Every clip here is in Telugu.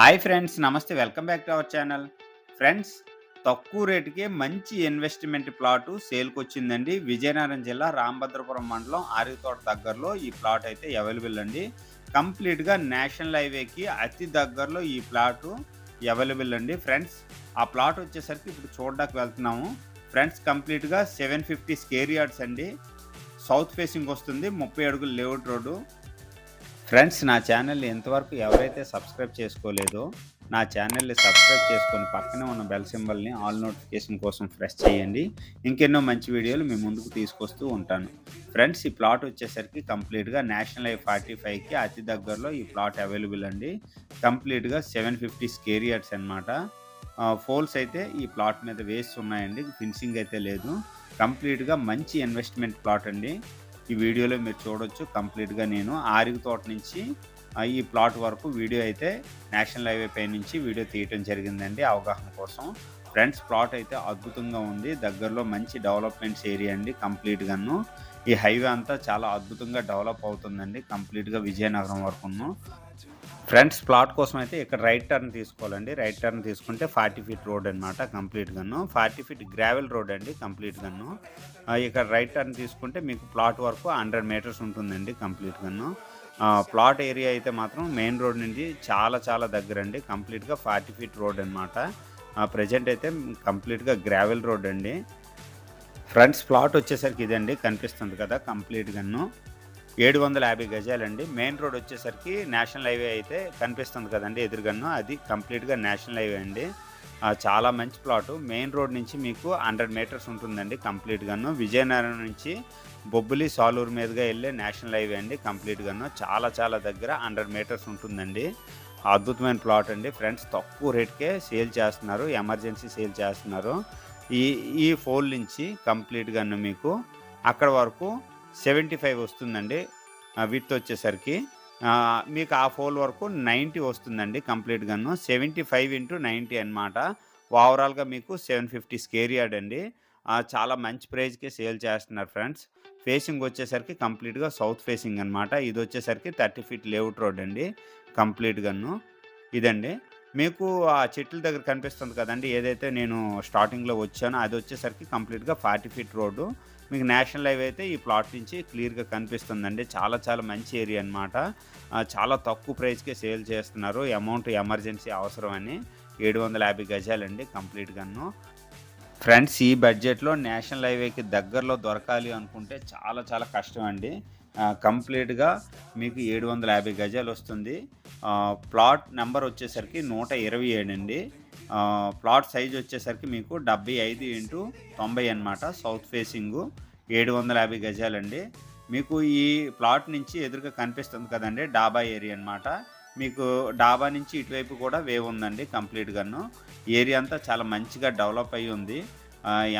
హాయ్ ఫ్రెండ్స్ నమస్తే welcome back to our channel friends తక్కువ రేటుకే మంచి ఇన్వెస్ట్మెంట్ ప్లాటు సేల్కి వచ్చిందండి విజయనగరం జిల్లా రామభద్రపురం మండలం ఆరితోట దగ్గరలో ఈ ప్లాట్ అయితే అవైలబుల్ అండి. కంప్లీట్గా నేషనల్ హైవేకి అతి దగ్గరలో ఈ ప్లాటు అవైలబుల్ అండి. ఫ్రెండ్స్ ఆ ప్లాట్ వచ్చేసరికి ఇప్పుడు చూడడానికి వెళ్తున్నాము. ఫ్రెండ్స్ కంప్లీట్గా సెవెన్ ఫిఫ్టీ స్కేర్ యార్డ్స్ అండి. సౌత్ ఫేసింగ్ వస్తుంది ముప్పై అడుగులు లేఅవుట్ రోడ్డు ఫ్రెండ్స్ నా ఛానల్ని ఎంతవరకు ఎవరైతే సబ్స్క్రైబ్ చేసుకోలేదో నా ఛానల్ని సబ్స్క్రైబ్ చేసుకొని పక్కనే ఉన్న బెల్ సింబల్ని ఆల్ నోటిఫికేషన్ కోసం ప్రెస్ చేయండి. ఇంకెన్నో మంచి వీడియోలు మీ ముందుకు తీసుకొస్తూ ఉంటాను. ఫ్రెండ్స్ ఈ ప్లాట్ వచ్చేసరికి కంప్లీట్గా నేషనల్ ఐ ఫార్టీ ఫైవ్కి అతి దగ్గరలో ఈ ప్లాట్ అవైలబుల్ అండి. కంప్లీట్గా సెవెన్ ఫిఫ్టీ స్కేర్ యార్డ్స్ అనమాట ఫోల్స్ అయితే ఈ ప్లాట్ మీద వేసి ఉన్నాయండి ఫిన్సింగ్ అయితే లేదు. కంప్లీట్గా మంచి ఇన్వెస్ట్మెంట్ ప్లాట్ అండి. ఈ వీడియోలో మీరు చూడొచ్చు. కంప్లీట్గా నేను ఆరిగి తోట నుంచి ఈ ప్లాట్ వరకు వీడియో అయితే నేషనల్ హైవే పై నుంచి వీడియో తీయటం జరిగిందండి అవగాహన కోసం. ఫ్రెండ్స్ ప్లాట్ అయితే అద్భుతంగా ఉంది. దగ్గరలో మంచి డెవలప్మెంట్స్ ఏరియా అండి కంప్లీట్గాను. ఈ హైవే అంతా చాలా అద్భుతంగా డెవలప్ అవుతుందండి. కంప్లీట్గా విజయనగరం వరకును ఫ్రెండ్స్ ప్లాట్ కోసం అయితే ఇక్కడ రైట్ టర్న్ తీసుకోవాలండి. రైట్ టర్న్ తీసుకుంటే ఫార్టీ ఫీట్ రోడ్ అనమాట కంప్లీట్గాను ఫార్టీ ఫీట్ గ్రావెల్ రోడ్ అండి కంప్లీట్గాను ఇక్కడ రైట్ టర్న్ తీసుకుంటే మీకు ప్లాట్ వరకు హండ్రెడ్ మీటర్స్ ఉంటుందండి కంప్లీట్గాను ప్లాట్ ఏరియా అయితే మాత్రం మెయిన్ రోడ్ నుండి చాలా చాలా దగ్గర అండి కంప్లీట్గా ఫార్టీ ఫీట్ రోడ్ అనమాట ప్రజెంట్ అయితే కంప్లీట్గా గ్రావెల్ రోడ్ అండి. ఫ్రంట్స్ ప్లాట్ వచ్చేసరికి ఇదండి కనిపిస్తుంది కదా కంప్లీట్గాను ఏడు వందల యాభై గజాలండి. మెయిన్ రోడ్ వచ్చేసరికి నేషనల్ హైవే అయితే కనిపిస్తుంది కదండి ఎదురుగన్ను. అది కంప్లీట్గా నేషనల్ హైవే అండి. చాలా మంచి ప్లాటు. మెయిన్ రోడ్ నుంచి మీకు హండ్రెడ్ మీటర్స్ ఉంటుందండి కంప్లీట్గాను. విజయనగరం నుంచి బొబ్బులి సాలూరు మీదుగా వెళ్ళే నేషనల్ హైవే అండి కంప్లీట్గాను. చాలా చాలా దగ్గర హండ్రెడ్ మీటర్స్ ఉంటుందండి. అద్భుతమైన ప్లాట్ అండి. ఫ్రెండ్స్ తక్కువ రేట్కే సేల్ చేస్తున్నారు. ఎమర్జెన్సీ సేల్ చేస్తున్నారు. ఈ ఈ ఫోల్ నుంచి కంప్లీట్గాను మీకు అక్కడ వరకు సెవెంటీ ఫైవ్ వస్తుందండి. విత్ వచ్చేసరికి. మీకు ఆ ఫోల్ వరకు నైంటీ వస్తుందండి కంప్లీట్గాను సెవెంటీ ఫైవ్ ఇంటూ నైంటీ అనమాట ఓవరాల్గా మీకు సెవెన్ ఫిఫ్టీ స్కేర్ యార్డ్ అండి. చాలా మంచి ప్రైజ్కే సేల్ చేస్తున్నారు ఫ్రెండ్స్. ఫేసింగ్ వచ్చేసరికి కంప్లీట్గా సౌత్ ఫేసింగ్ అనమాట ఇది వచ్చేసరికి థర్టీ ఫీట్ లేఅవుట్ రోడ్ అండి. కంప్లీట్గాను ఇదండి. మీకు ఆ చెట్ల దగ్గర కనిపిస్తుంది కదండి. ఏదైతే నేను స్టార్టింగ్లో వచ్చానో అది వచ్చేసరికి కంప్లీట్గా ఫార్టీ ఫీట్ రోడ్డు. మీకు నేషనల్ హైవే అయితే ఈ ప్లాట్ నుంచి క్లియర్గా కనిపిస్తుందండి. చాలా చాలా మంచి ఏరియా అనమాట చాలా తక్కువ ప్రైస్కే సేల్ చేస్తున్నారు. అమౌంట్ ఎమర్జెన్సీ అవసరం అని ఏడు వందల యాభై గజాలండి కంప్లీట్గాను. ఫ్రెండ్స్ ఈ బడ్జెట్లో నేషనల్ హైవేకి దగ్గరలో దొరకాలి అనుకుంటే చాలా చాలా కష్టం అండి కంప్లీట్గా మీకు ఏడు వందల యాభై గజాలు వస్తుంది ప్లాట్ నెంబర్ వచ్చేసరికి నూట ఇరవై ఏడు అండి. ప్లాట్ సైజ్ వచ్చేసరికి మీకు డెబ్బై ఐదు ఇంటూ తొంభై అనమాట సౌత్ ఫేసింగు ఏడు వందల యాభై గజాలండి. మీకు ఈ ప్లాట్ నుంచి ఎదురుగా కనిపిస్తుంది కదండి డాబా ఏరియా అనమాట మీకు డాబా నుంచి ఇటువైపు కూడా వేవ్ ఉందండి కంప్లీట్గాను ఏరియా అంతా చాలా మంచిగా డెవలప్ అయ్యి ఉంది.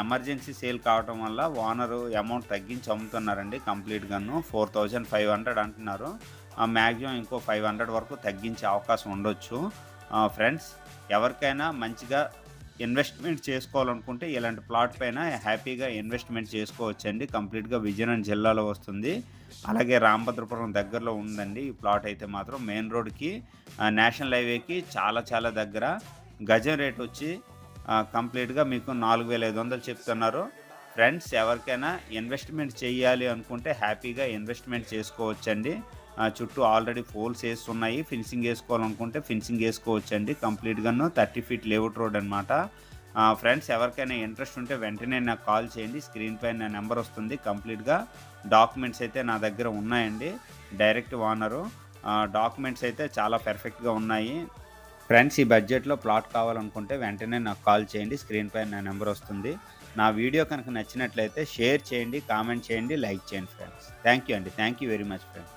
ఎమర్జెన్సీ సేల్ కావటం వల్ల ఓనరు అమౌంట్ తగ్గించి అమ్ముతున్నారండి కంప్లీట్గాను ఫోర్ థౌజండ్ ఫైవ్ హండ్రెడ్ అంటున్నారు. మ్యాక్సిమం ఇంకో ఫైవ్ హండ్రెడ్ వరకు తగ్గించే అవకాశం ఉండొచ్చు. ఫ్రెండ్స్ ఎవరికైనా మంచిగా ఇన్వెస్ట్మెంట్ చేసుకోవాలనుకుంటే ఇలాంటి ప్లాట్ పైన హ్యాపీగా ఇన్వెస్ట్మెంట్ చేసుకోవచ్చండి. కంప్లీట్గా విజయనగరం జిల్లాలో వస్తుంది. అలాగే రామభద్రపురం దగ్గరలో ఉందండి. ఈ ప్లాట్ అయితే మాత్రం మెయిన్ రోడ్కి నేషనల్ హైవేకి చాలా చాలా దగ్గర. గజం రేట్ వచ్చి కంప్లీట్గా మీకు నాలుగు వేల ఐదు వందలు చెప్తున్నారు. ఫ్రెండ్స్ ఎవరికైనా ఇన్వెస్ట్మెంట్ చేయాలి అనుకుంటే హ్యాపీగా ఇన్వెస్ట్మెంట్ చేసుకోవచ్చండి. చుట్టూ ఆల్రెడీ ఫోల్స్ వేస్తున్నాయి. ఫినిషింగ్ వేసుకోవాలనుకుంటే ఫినిషింగ్ వేసుకోవచ్చండి. కంప్లీట్గాను థర్టీ ఫీట్ లేఅవుట్ రోడ్ అనమాట ఫ్రెండ్స్ ఎవరికైనా ఇంట్రెస్ట్ ఉంటే వెంటనే నాకు కాల్ చేయండి. స్క్రీన్ పైన నా నెంబర్ వస్తుంది. కంప్లీట్గా డాక్యుమెంట్స్ అయితే నా దగ్గర ఉన్నాయండి. Direct owner. డాక్యుమెంట్స్ అయితే చాలా పర్ఫెక్ట్గా ఉన్నాయి. ఫ్రెండ్స్ ఈ బడ్జెట్లో ప్లాట్ కావాలనుకుంటే వెంటనే నాకు కాల్ చేయండి. స్క్రీన్ పైన నా నెంబర్ వస్తుంది. నా వీడియో కనుక నచ్చినట్లయితే షేర్ చేయండి కామెంట్ చేయండి లైక్ చేయండి ఫ్రెండ్స్. థ్యాంక్ యూ అండి. Thank you very much friends.